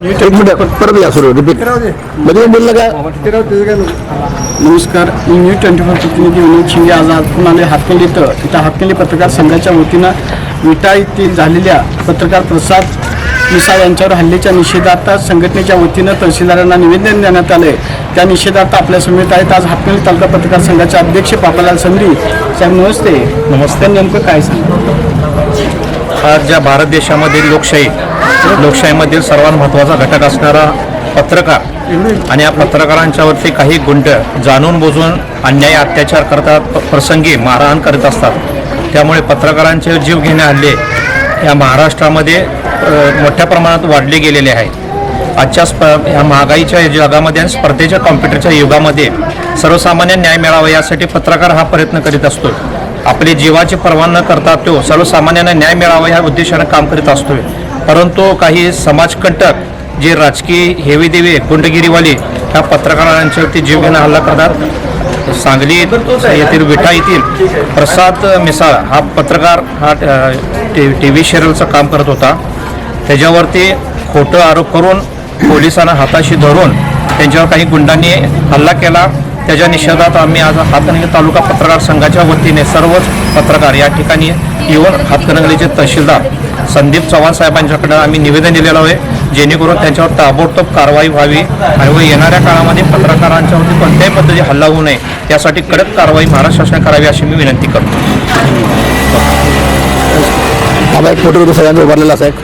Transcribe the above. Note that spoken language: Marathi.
एक मिनिट परत या सुरू रिपीटमध्ये बोललं का? नमस्कार मी न्यू ट्वेंटी फोर प्रतिनिधी विनोद शिंदे आज आपण आले हातकंडी इथं इथं हातकंडी पत्रकार संघाच्या वतीनं विटा येथील झालेल्या पत्रकार प्रसाद मिसाळ यांच्यावर हल्ल्याच्या निषेधार्थ संघटनेच्या वतीनं तहसीलदारांना निवेदन देण्यात आले त्या निषेधार्थ आपल्या समेत आहेत. आज हातकंडी तालुका पत्रकार संघाचे अध्यक्ष पापालाल संधी साहेब नमस्ते. नमस्ते. नेमकं काय सांगा? आज ज्या भारत देशामधील लोकशाही लोकशाहीमधील सर्वात महत्त्वाचा घटक असणारा पत्रकार. आणि या पत्रकारांच्यावरती काही गुंड जाणून बुजून अन्याय अत्याचार करतात प- प्रसंगी मारहाण करत असतात. त्यामुळे पत्रकारांचे जीव घेणे हल्ले या महाराष्ट्रामध्ये मोठ्या प्रमाणात वाढले गेलेले आहेत. आजच्या स्प ह्या महागाईच्या जगामध्ये आणि स्पर्धेच्या कॉम्प्युटरच्या युगामध्ये सर्वसामान्य न्याय मिळावा यासाठी पत्रकार हा प्रयत्न करीत असतो. आपली जीवाची पर्वा न करता तो सर्वसामान्यांना न्याय मिळावा या उद्देशाने काम करीत असतो परंतु काही समाजकंटक जे राजकीय हेवेदेवे गुंडगिरीवाले ह्या पत्रकारांच्यावरती जीवघेणा हल्ला करतात सांगली येथील विटा येथील प्रसाद मिसाळ हा पत्रकार हा टी व्ही सिरियलचं काम करत होता. त्याच्यावरती खोटं आरोप करून पोलिसांना हाताशी धरून त्यांच्यावर काही गुंडांनी हल्ला केला. त्याच्या निषेधात आम्ही आज हातकणंगले तालुका पत्रकार संघाच्या वतीने सर्वच पत्रकार या ठिकाणी येऊन हातकणंगलेचे तहसीलदार संदीप चव्हाण साहेबांच्याकडे आम्ही निवेदन दिलेलं आहे जेणेकरून त्यांच्यावर ताबडतोब कारवाई व्हावी आणि व येणाऱ्या काळामध्ये पत्रकारांच्यावरती कोणत्याही पद्धती हल्ला होऊ नये यासाठी कडक कारवाई महाराष्ट्र शासनाने करावी अशी मी विनंती करतो. आम्हा एक फोटो सगळ्यांनी उभारलेला असा एक